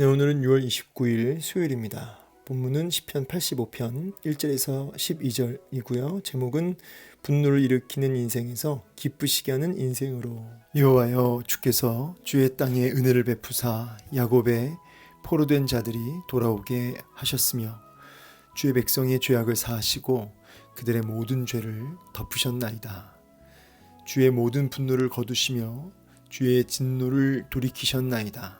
네, 오늘은 6월 29일 수요일입니다. 본문은 10편 85편 1절에서 12절이고요. 제목은 분노를 일으키는 인생에서 기쁘시게 하는 인생으로 여호와여 주께서 주의 땅에 은혜를 베푸사 야곱의 포로된 자들이 돌아오게 하셨으며 주의 백성의 죄악을 사하시고 그들의 모든 죄를 덮으셨나이다. 주의 모든 분노를 거두시며 주의 진노를 돌이키셨나이다.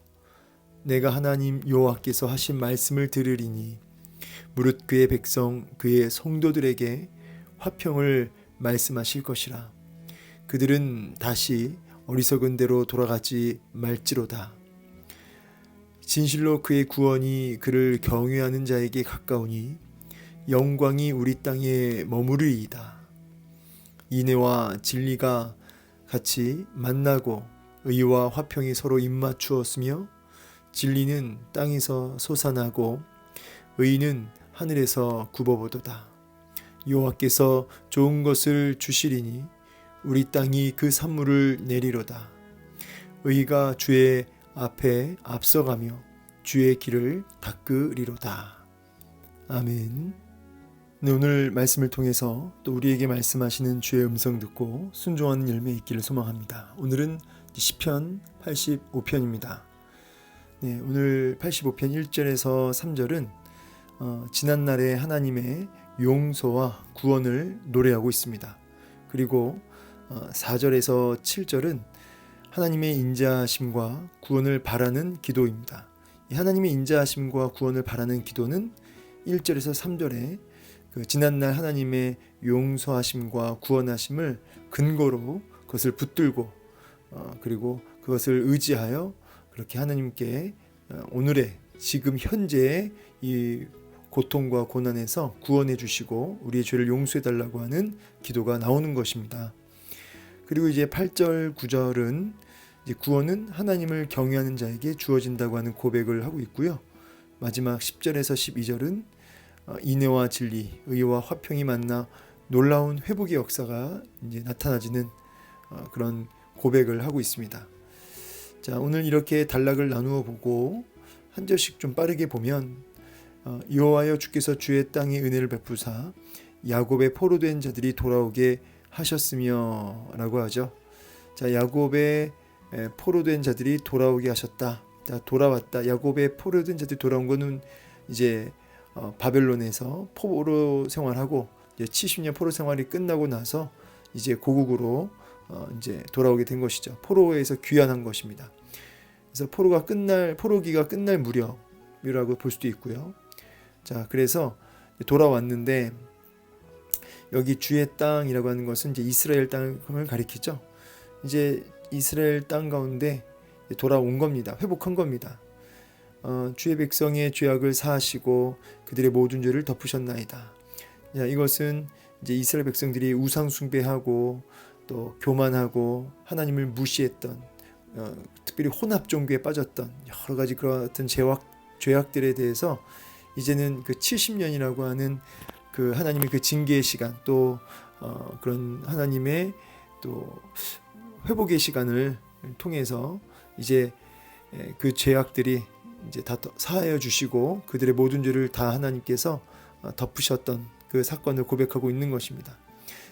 내가 하나님 여호와께서 하신 말씀을 들으리니 무릇 그의 백성 그의 성도들에게 화평을 말씀하실 것이라. 그들은 다시 어리석은 대로 돌아가지 말지로다. 진실로 그의 구원이 그를 경외하는 자에게 가까우니 영광이 우리 땅에 머무르이다. 인애와 진리가 같이 만나고 의와 화평이 서로 입맞추었으며 진리는 땅에서 솟아나고 의는 하늘에서 굽어보도다. 여호와께서 좋은 것을 주시리니 우리 땅이 그 산물을 내리로다. 의가 주의 앞에 앞서가며 주의 길을 닦으리로다. 아멘. 네, 오늘 말씀을 통해서 또 우리에게 말씀하시는 주의 음성 듣고 순종하는 열매 있기를 소망합니다. 오늘은 시편 85편입니다. 네, 오늘 85편 1절에서 3절은 어, 지난날의 하나님의 용서와 구원을 노래하고 있습니다. 그리고 어, 4절에서 7절은 하나님의 인자하심과 구원을 바라는 기도입니다. 이 하나님의 인자하심과 구원을 바라는 기도는 1절에서 3절에 그 지난날 하나님의 용서하심과 구원하심을 근거로 그것을 붙들고 어, 그리고 그것을 의지하여 그렇게 하나님께 어, 오늘의 지금 현재의 이 고통과 고난에서 구원해 주시고 우리의 죄를 용서해 달라고 하는 기도가 나오는 것입니다. 그리고 이제 8절 9절은 이제 구원은 하나님을 경외하는 자에게 주어진다고 하는 고백을 하고 있고요. 마지막 10절에서 12절은 어, 인애와 진리, 의와 화평이 만나 놀라운 회복의 역사가 이제 나타나지는 어, 그런 고백을 하고 있습니다. 자, 오늘 이렇게 단락을 나누어 보고 한 절씩 좀 빠르게 보면 어, 여호와여 주께서 주의 땅에 은혜를 베푸사 야곱의 포로된 자들이 돌아오게 하셨으며라고 하죠. 자, 야곱의 포로된 자들이 돌아오게 하셨다. 자, 돌아왔다. 야곱의 포로된 자들이 돌아온 것은 이제 어, 바벨론에서 포로 생활하고 이제 70년 포로 생활이 끝나고 나서 이제 고국으로 어, 이제 돌아오게 된 것이죠. 포로에서 귀환한 것입니다. 그래서 포로가 끝날 포로기가 끝날 무렵이라고 볼 수도 있고요. 자, 그래서 돌아왔는데 여기 주의 땅이라고 하는 것은 이제 이스라엘 땅을 가리키죠. 이제 이스라엘 땅 가운데 돌아온 겁니다. 회복한 겁니다. 어, 주의 백성의 죄악을 사하시고 그들의 모든 죄를 덮으셨나이다. 자, 이것은 이제 이스라엘 백성들이 우상 숭배하고 또 교만하고 하나님을 무시했던 어, 특별히 혼합 종교에 빠졌던 여러 가지 그런 죄악 죄악들에 대해서 이제는 그 70년이라고 하는 그 하나님의 그 징계의 시간 또 어, 그런 하나님의 또 회복의 시간을 통해서 이제 그 죄악들이 이제 다 사하여 주시고 그들의 모든 죄를 다 하나님께서 어, 덮으셨던 그 사건을 고백하고 있는 것입니다.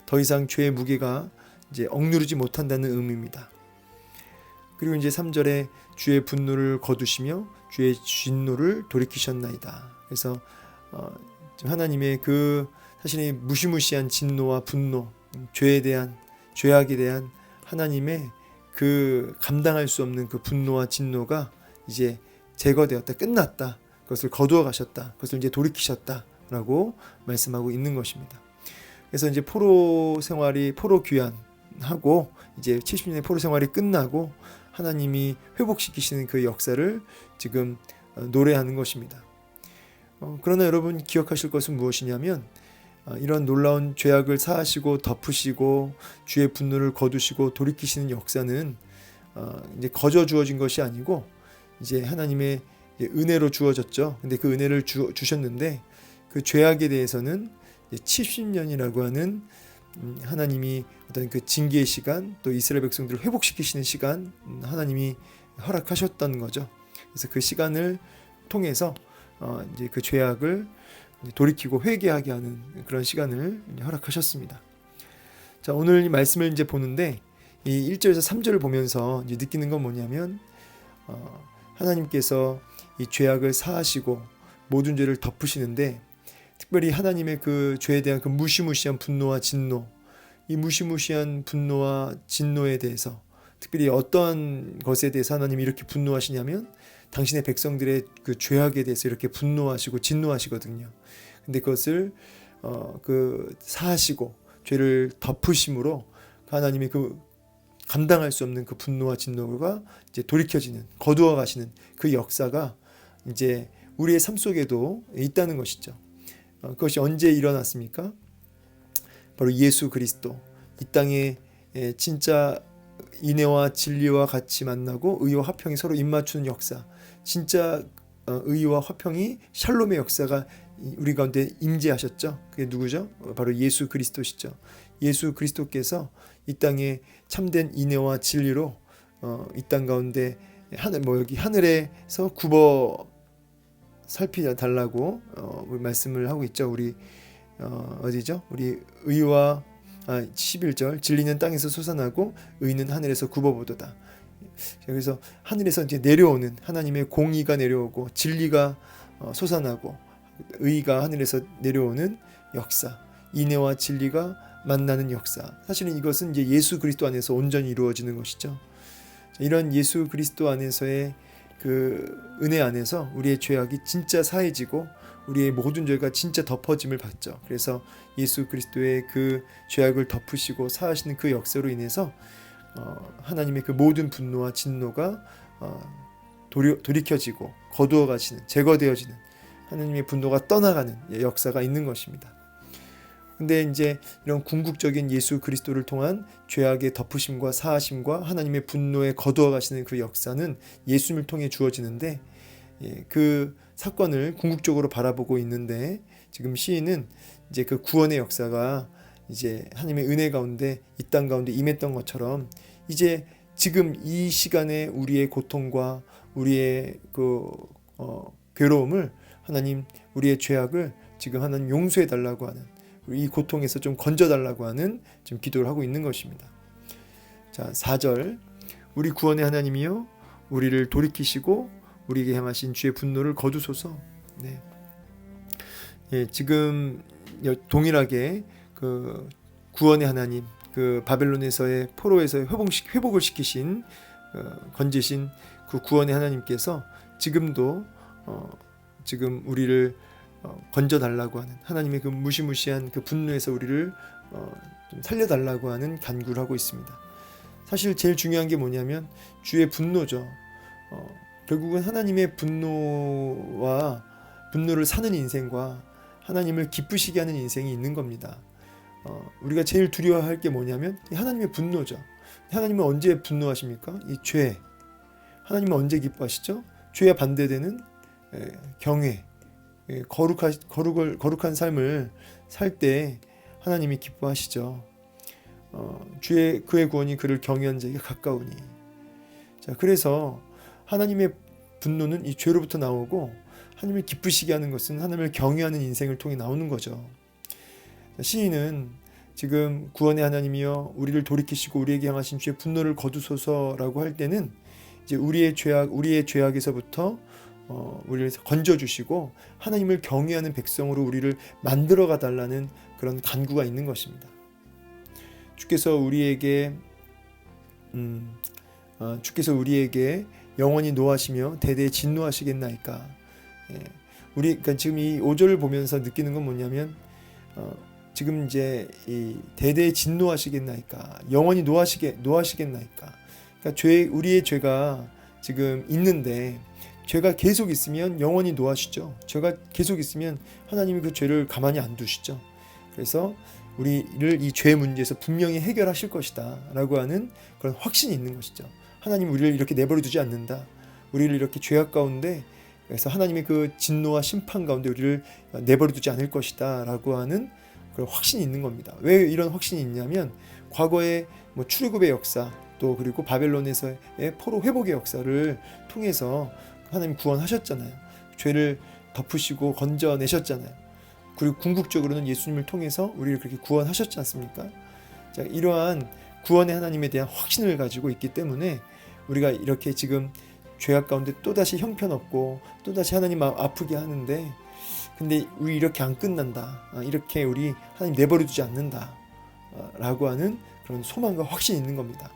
더 이상 죄의 무게가 이제 억누르지 못한다는 의미입니다. 그리고 이제 3절에 주의 분노를 거두시며 주의 진노를 돌이키셨나이다. 그래서 어, 하나님의 그 사실이 무시무시한 진노와 분노, 죄에 대한 죄악에 대한 하나님의 그 감당할 수 없는 그 분노와 진노가 이제 제거되었다, 끝났다. 그것을 거두어 가셨다. 그것을 이제 돌이키셨다라고 말씀하고 있는 것입니다. 그래서 이제 포로 생활이 포로 귀환 하고 이제 70년의 포로 생활이 끝나고 하나님이 회복시키시는 그 역사를 지금 어, 노래하는 것입니다. 어, 그러나 여러분 기억하실 것은 무엇이냐면 어, 이런 놀라운 죄악을 사하시고 덮으시고 주의 분노를 거두시고 돌이키시는 역사는 어, 이제 거저 주어진 것이 아니고 이제 하나님의 은혜로 주어졌죠. 근데 그 은혜를 주, 주셨는데 그 죄악에 대해서는 70년이라고 하는 음, 하나님이 어떤 그 징계의 시간 또 이스라엘 백성들을 회복시키시는 시간 음, 하나님이 허락하셨던 거죠. 그래서 그 시간을 통해서 어, 이제 그 죄악을 돌이키고 회개하게 하는 그런 시간을 허락하셨습니다. 자 오늘 이 말씀을 이제 보는데 이 1절에서 3절을 보면서 이제 느끼는 건 뭐냐면 어, 하나님께서 이 죄악을 사하시고 모든 죄를 덮으시는데 특별히 하나님의 그 죄에 대한 그 무시무시한 분노와 진노, 이 무시무시한 분노와 진노에 대해서 특별히 어떤 것에 대해서 하나님이 이렇게 분노하시냐면 당신의 백성들의 그 죄악에 대해서 이렇게 분노하시고 진노하시거든요. 근데 그것을 어 그 사하시고 죄를 덮으심으로 하나님이 그 감당할 수 없는 그 분노와 진노가 이제 돌이켜지는 거두어 가시는 그 역사가 이제 우리의 삶 속에도 있다는 것이죠. 어, 그것이 언제 일어났습니까? 바로 예수 그리스도 이 땅에 에, 진짜 인애와 진리와 같이 만나고 의와 화평이 서로 입맞추는 역사. 진짜 어, 의와 화평이 샬롬의 역사가 이- 우리 가운데 임재하셨죠. 그게 누구죠? 어, 바로 예수 그리스도시죠. 예수 그리스도께서 이 땅에 참된 인애와 진리로 어, 이땅 가운데 하늘 뭐 여기 하늘에서 굽어 살피자 달라고 어, 말씀을 하고 있죠. 우리 어, 어디죠? 우리 의와 아, 11절 진리는 땅에서 솟아나고 의는 하늘에서 굽어보도다. 그래서 하늘에서 이제 내려오는 하나님의 공의가 내려오고 진리가 어, 솟아나고 의가 하늘에서 내려오는 역사, 인애와 진리가 만나는 역사. 사실은 이것은 이제 예수 그리스도 안에서 온전히 이루어지는 것이죠. 이런 예수 그리스도 안에서의 그 은혜 안에서 우리의 죄악이 진짜 사해지고 우리의 모든 죄가 진짜 덮어짐을 받죠. 그래서 예수 그리스도의 그 죄악을 덮으시고 사하시는 그 역사로 인해서 어, 하나님의 그 모든 분노와 진노가 어, 돌이, 돌이켜지고 거두어 가시는 제거되어지는 하나님의 분노가 떠나가는 역사가 있는 것입니다. 근데 이제 이런 궁극적인 예수 그리스도를 통한 죄악의 덮으심과 사하심과 하나님의 분노에 거두어 가시는 그 역사는 예수님을 통해 주어지는데 예, 그 사건을 궁극적으로 바라보고 있는데 지금 시인은 이제 그 구원의 역사가 이제 하나님의 은혜 가운데 이 땅 가운데 임했던 것처럼 이제 지금 이 시간에 우리의 고통과 우리의 그 어, 괴로움을 하나님 우리의 죄악을 지금 하나님 용서해 달라고 하는 이 고통에서 좀 건져 달라고 하는 지금 기도를 하고 있는 것입니다. 자, 4절. 우리 구원의 하나님이요 우리를 돌이키시고 우리에게 향하신 주의 분노를 거두소서. 네. 예, 지금 여- 동일하게 그 구원의 하나님, 그 바벨론에서의 포로에서 회복시, 회복을 시키신 어, 건지신 그 구원의 하나님께서 지금도 어, 지금 우리를 어, 건져 달라고 하는 하나님의 그 무시무시한 그 분노에서 우리를 어, 좀 살려 달라고 하는 간구를 하고 있습니다. 사실 제일 중요한 게 뭐냐면 주의 분노죠. 어, 결국은 하나님의 분노와 분노를 사는 인생과 하나님을 기쁘시게 하는 인생이 있는 겁니다. 어, 우리가 제일 두려워할 게 뭐냐면 이 하나님의 분노죠. 하나님은 언제 분노하십니까? 이 죄. 하나님은 언제 기뻐하시죠? 죄와 반대되는 에, 경외, 에, 거룩하, 거룩을, 거룩한 삶을 살 때 하나님이 기뻐하시죠. 어, 주의 그의 구원이 그를 경외한 자에게 가까우니. 자, 그래서 하나님의 분노는 이 죄로부터 나오고 하나님을 기쁘시게 하는 것은 하나님을 경외하는 인생을 통해 나오는 거죠. 자, 시인은 지금 구원의 하나님이여 우리를 돌이키시고 우리에게 향하신 주의 분노를 거두소서라고 할 때는 이제 우리의 죄악 우리의 죄악에서부터 어, 우리를 건져 주시고 하나님을 경외하는 백성으로 우리를 만들어 가 달라는 그런 간구가 있는 것입니다. 주께서 우리에게 음, 어, 주께서 우리에게 영원히 노하시며 대대에 진노하시겠나이까. 예, 우리 그러니까 지금 이 5절을 보면서 느끼는 건 뭐냐면 어, 지금 이제 이 대대에 진노하시겠나이까. 영원히 노하시게 노하시겠나이까. 그러니까 죄 우리의 죄가 지금 있는데 죄가 계속 있으면 영원히 노하시죠. 죄가 계속 있으면 하나님이 그 죄를 가만히 안 두시죠. 그래서 우리를 이 죄 문제에서 분명히 해결하실 것이다라고 하는 그런 확신이 있는 것이죠. 하나님 우리를 이렇게 내버려 두지 않는다. 우리를 이렇게 죄악 가운데 그래서 하나님의 그 진노와 심판 가운데 우리를 내버려 두지 않을 것이다라고 하는 그런 확신이 있는 겁니다. 왜 이런 확신이 있냐면 과거에 뭐 출애굽의 역사 또 그리고 바벨론에서의 포로 회복의 역사를 통해서 하나님 구원하셨잖아요. 죄를 덮으시고 건져내셨잖아요. 그리고 궁극적으로는 예수님을 통해서 우리를 그렇게 구원하셨지 않습니까? 자, 이러한 구원의 하나님에 대한 확신을 가지고 있기 때문에 우리가 이렇게 지금 죄악 가운데 또다시 형편없고 또다시 하나님 마음 아프게 하는데 근데 우리 이렇게 안 끝난다. 아, 이렇게 우리 하나님 내버려 두지 않는다. 아, 라고 하는 그런 소망과 확신이 있는 겁니다.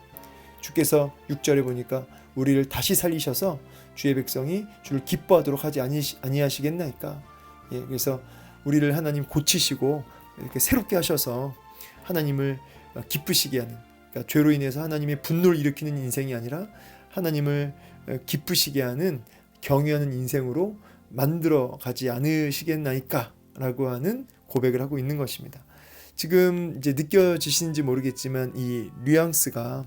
주께서 6절에 보니까 우리를 다시 살리셔서 주의 백성이 주를 기뻐하도록 하지 아니하시겠나이까. 예, 그래서 우리를 하나님 고치시고 이렇게 새롭게 하셔서 하나님을 기쁘시게 하는 그러니까 죄로 인해서 하나님의 분노를 일으키는 인생이 아니라 하나님을 기쁘시게 하는 경외하는 인생으로 만들어 가지 않으시겠나이까라고 하는 고백을 하고 있는 것입니다. 지금 이제 느껴지시는지 모르겠지만 이 뉘앙스가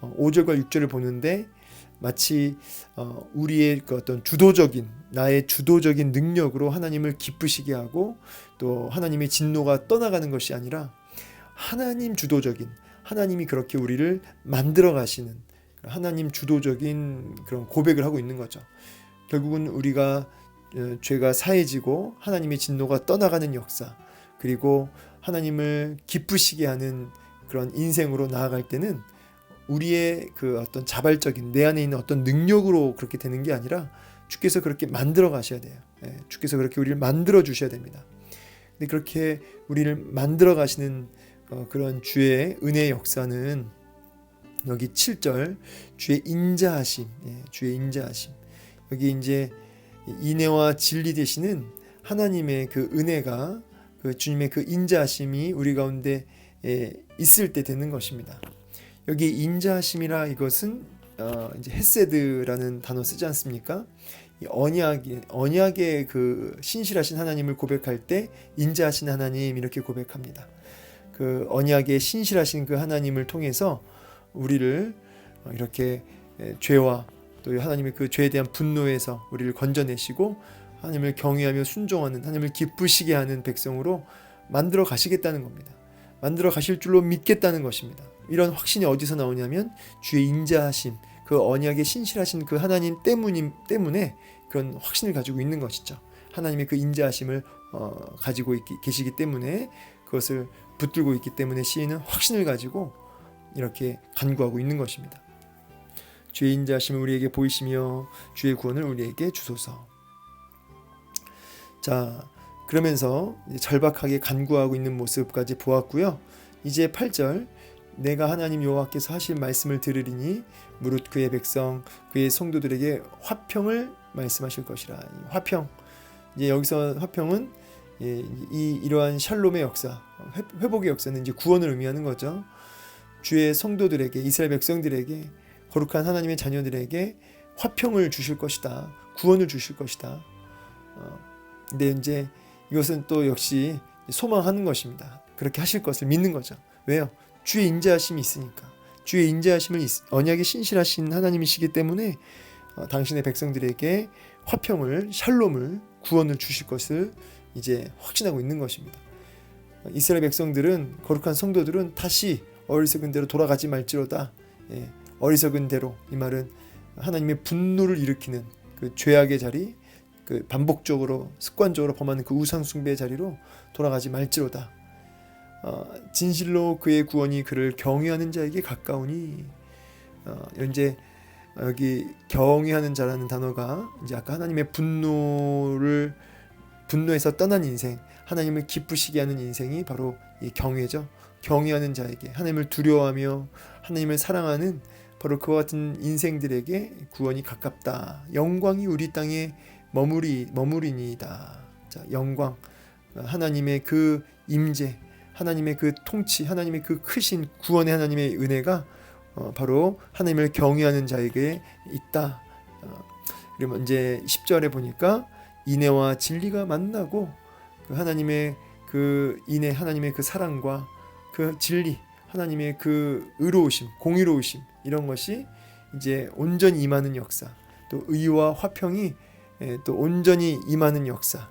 5절과 6절을 보는데 마치 어, 우리의 그 어떤 주도적인 나의 주도적인 능력으로 하나님을 기쁘시게 하고 또 하나님의 진노가 떠나가는 것이 아니라 하나님 주도적인 하나님이 그렇게 우리를 만들어 가시는 하나님 주도적인 그런 고백을 하고 있는 거죠. 결국은 우리가 어, 죄가 사해지고 하나님의 진노가 떠나가는 역사 그리고 하나님을 기쁘시게 하는 그런 인생으로 나아갈 때는 우리의 그 어떤 자발적인 내 안에 있는 어떤 능력으로 그렇게 되는 게 아니라 주께서 그렇게 만들어 가셔야 돼요. 예, 주께서 그렇게 우리를 만들어 주셔야 됩니다. 근데 그렇게 우리를 만들어 가시는 어, 그런 주의 은혜의 역사는 여기 7절 주의 인자하심, 예, 주의 인자하심. 여기 이제 인애와 진리 되시는 하나님의 그 은혜가 그 주님의 그 인자하심이 우리 가운데 예, 있을 때 되는 것입니다. 여기 인자하심이라 이것은 어, 이제 헤세드라는 단어 쓰지 않습니까? 언약의 언약의 그 신실하신 하나님을 고백할 때 인자하신 하나님 이렇게 고백합니다. 그 언약의 신실하신 그 하나님을 통해서 우리를 이렇게 죄와 또 하나님의 그 죄에 대한 분노에서 우리를 건져내시고 하나님을 경외하며 순종하는 하나님을 기쁘시게 하는 백성으로 만들어 가시겠다는 겁니다. 만들어 가실 줄로 믿겠다는 것입니다. 이런 확신이 어디서 나오냐면 주의 인자하심, 그 언약의 신실하신 그 하나님 때문임 때문에 그런 확신을 가지고 있는 것이죠. 하나님의 그 인자하심을 어, 가지고 있기, 계시기 때문에 그것을 붙들고 있기 때문에 시인은 확신을 가지고 이렇게 간구하고 있는 것입니다. 주의 인자하심을 우리에게 보이시며 주의 구원을 우리에게 주소서. 자, 그러면서 절박하게 간구하고 있는 모습까지 보았고요. 이제 8절 내가 하나님 여호와께서 하실 말씀을 들으리니 무릇 그의 백성 그의 성도들에게 화평을 말씀하실 것이라. 화평. 이제 여기서 화평은 예, 이 이러한 샬롬의 역사, 회복의 역사는 이제 구원을 의미하는 거죠. 주의 성도들에게 이스라엘 백성들에게 거룩한 하나님의 자녀들에게 화평을 주실 것이다. 구원을 주실 것이다. 어, 근데 이제 이것은 또 역시 소망하는 것입니다. 그렇게 하실 것을 믿는 거죠. 왜요? 주의 인자하심이 있으니까. 주의 인자하심을 언약에 신실하신 하나님이시기 때문에 어, 당신의 백성들에게 화평을 샬롬을 구원을 주실 것을 이제 확신하고 있는 것입니다. 이스라엘 백성들은 거룩한 성도들은 다시 어리석은 대로 돌아가지 말지로다. 예, 어리석은 대로 이 말은 하나님의 분노를 일으키는 그 죄악의 자리, 그 반복적으로 습관적으로 범하는 그 우상 숭배의 자리로 돌아가지 말지로다. 어, 진실로 그의 구원이 그를 경외하는 자에게 가까우니 어, 현재 여기 경외하는 자라는 단어가 이제 아까 하나님의 분노를 분노에서 떠난 인생, 하나님을 기쁘시게 하는 인생이 바로 이 경외죠. 경외하는 자에게 하나님을 두려워하며 하나님을 사랑하는 바로 그와 같은 인생들에게 구원이 가깝다. 영광이 우리 땅에 머무리 머무리니이다. 자, 영광 하나님의 그 임재, 하나님의 그 통치, 하나님의 그 크신 구원의 하나님의 은혜가 어, 바로 하나님을 경외하는 자에게 있다. 어, 그러면 이제 10절에 보니까 인애와 진리가 만나고 그 하나님의 그 인애 하나님의 그 사랑과 그 진리 하나님의 그 의로우심 공의로우심 이런 것이 이제 온전히 임하는 역사 또 의와 화평이 예, 또 온전히 임하는 역사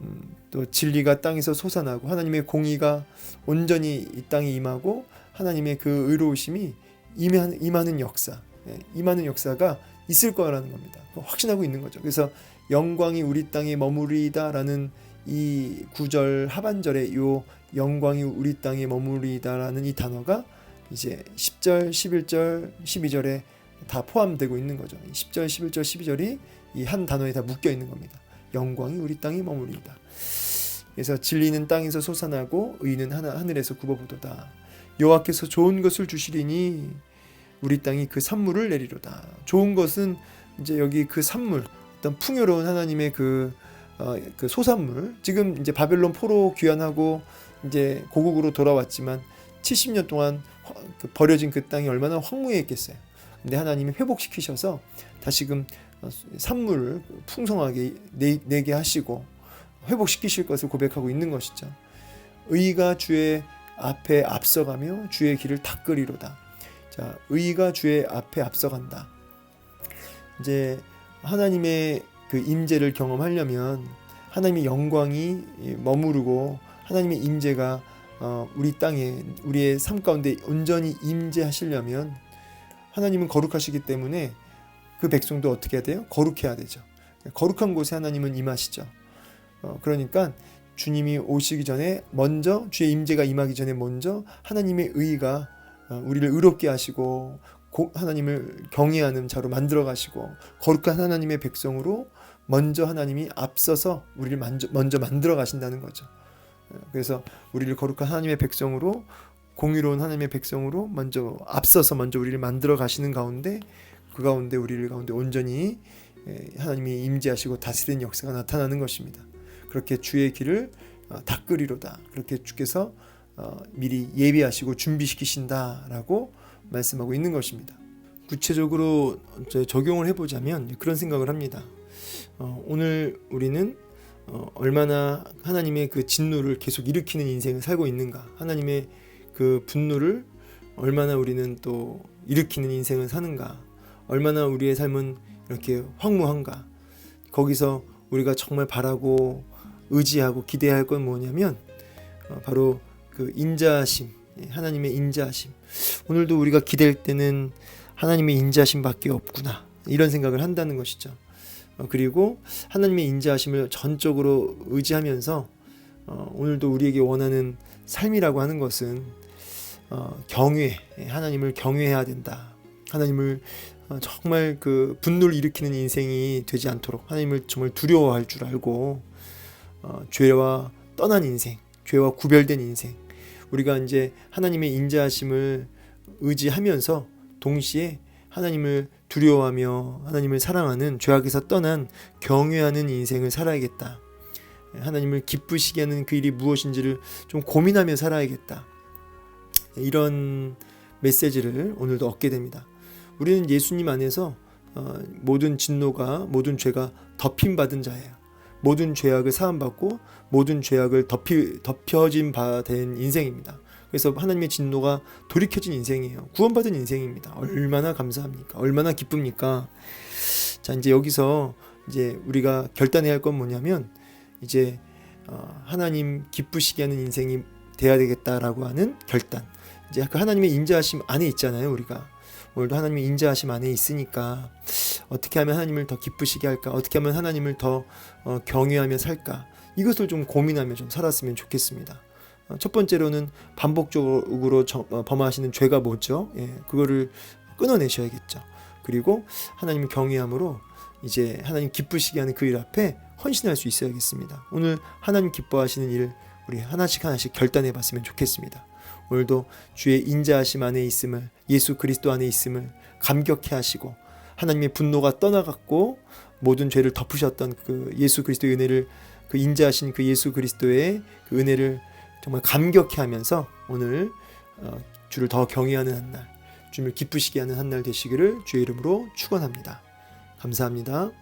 음, 또 진리가 땅에서 솟아나고 하나님의 공의가 온전히 이 땅에 임하고 하나님의 그 의로우심이 임하는, 역사 예, 임하는 역사가 있을 거라는 겁니다. 확신하고 있는 거죠. 그래서 영광이 우리 땅에 머무리다라는 이 구절 하반절에 요 영광이 우리 땅에 머무리다라는 이 단어가 이제 10절, 11절, 12절에 다 포함되고 있는 거죠. 10절, 11절, 12절이 이 한 단어에 다 묶여 있는 겁니다. 영광이 우리 땅에 머무리다. 그래서 진리는 땅에서 솟아나고 의는 하늘에서 굽어보도다. 여호와께서 좋은 것을 주시리니 우리 땅이 그 산물을 내리로다. 좋은 것은 이제 여기 그 산물, 어떤 풍요로운 하나님의 그, 어, 그 소산물. 지금 이제 바벨론 포로 귀환하고 이제 고국으로 돌아왔지만 70년 동안 허- 그 버려진 그 땅이 얼마나 황무했겠어요. 근데 하나님이 회복시키셔서 다시금 어, 산물을 풍성하게 내, 내게 하시고 회복시키실 것을 고백하고 있는 것이죠. 의가 주의 앞에 앞서가며 주의 길을 닦으리로다. 자, 의가 주의 앞에 앞서간다. 이제 하나님의 그 임재를 경험하려면 하나님의 영광이 머무르고 하나님의 임재가 어, 우리 땅에 우리의 삶 가운데 온전히 임재하시려면 하나님은 거룩하시기 때문에 그 백성도 어떻게 해야 돼요? 거룩해야 되죠. 거룩한 곳에 하나님은 임하시죠. 어, 그러니까 주님이 오시기 전에 먼저 주의 임재가 임하기 전에 먼저 하나님의 의가 어, 우리를 의롭게 하시고 고- 하나님을 경외하는 자로 만들어 가시고 거룩한 하나님의 백성으로 먼저 하나님이 앞서서 우리를 먼저, 만들어 가신다는 거죠. 어, 그래서 우리를 거룩한 하나님의 백성으로 공의로운 하나님의 백성으로 먼저 앞서서 먼저 우리를 만들어 가시는 가운데 그 가운데 우리를 가운데 온전히 에, 하나님이 임재하시고 다스리는 역사가 나타나는 것입니다. 그렇게 주의 길을 어, 닦으리로다. 그렇게 주께서 어, 미리 예비하시고 준비시키신다라고 말씀하고 있는 것입니다. 구체적으로 적용을 해보자면 그런 생각을 합니다. 어, 오늘 우리는 어, 얼마나 하나님의 그 진노를 계속 일으키는 인생을 살고 있는가, 하나님의 그 분노를 얼마나 우리는 또 일으키는 인생을 사는가, 얼마나 우리의 삶은 이렇게 황무한가, 거기서 우리가 정말 바라고 의지하고 기대할 건 뭐냐면 어, 바로 그 인자하심, 예, 하나님의 인자하심. 오늘도 우리가 기댈 때는 하나님의 인자하심밖에 없구나 이런 생각을 한다는 것이죠. 어, 그리고 하나님의 인자하심을 전적으로 의지하면서 어, 오늘도 우리에게 원하는 삶이라고 하는 것은 어, 경외, 예, 하나님을 경외해야 된다. 하나님을 어, 정말 그 분노를 일으키는 인생이 되지 않도록 하나님을 정말 두려워할 줄 알고 어, 죄와 떠난 인생, 죄와 구별된 인생. 우리가 이제 하나님의 인자하심을 의지하면서 동시에 하나님을 두려워하며 하나님을 사랑하는 죄악에서 떠난 경외하는 인생을 살아야겠다. 하나님을 기쁘시게 하는 그 일이 무엇인지를 좀 고민하며 살아야겠다. 이런 메시지를 오늘도 얻게 됩니다. 우리는 예수님 안에서 어, 모든 진노가 모든 죄가 덮임 받은 자예요. 모든 죄악을 사함받고 모든 죄악을 덮이, 덮여진 바 된 인생입니다. 그래서 하나님의 진노가 돌이켜진 인생이에요. 구원받은 인생입니다. 얼마나 감사합니까? 얼마나 기쁩니까? 자, 이제 여기서 이제 우리가 결단해야 할 건 뭐냐면 이제 어, 하나님 기쁘시게 하는 인생이 돼야 되겠다라고 하는 결단. 이제 그 하나님의 인자하심 안에 있잖아요, 우리가. 오늘도 하나님의 인자하심 안에 있으니까 어떻게 하면 하나님을 더 기쁘시게 할까? 어떻게 하면 하나님을 더 어, 경외하며 살까? 이것을 좀 고민하며 좀 살았으면 좋겠습니다. 어, 첫 번째로는 반복적으로 저- 어, 범하시는 죄가 뭐죠? 예, 그거를 끊어내셔야겠죠. 그리고 하나님을 경외함으로 이제 하나님 기쁘시게 하는 그 일 앞에 헌신할 수 있어야겠습니다. 오늘 하나님 기뻐하시는 일 우리 하나씩 하나씩 결단해 봤으면 좋겠습니다. 오늘도 주의 인자하심 안에 있음을 예수 그리스도 안에 있음을 감격해 하시고 하나님의 분노가 떠나갔고 모든 죄를 덮으셨던 그 예수 그리스도의 은혜를 그 인자하신 그 예수 그리스도의 그 은혜를 정말 감격해 하면서 오늘 어, 주를 더 경외하는 한 날, 주님을 기쁘시게 하는 한 날 되시기를 주의 이름으로 축원합니다. 감사합니다.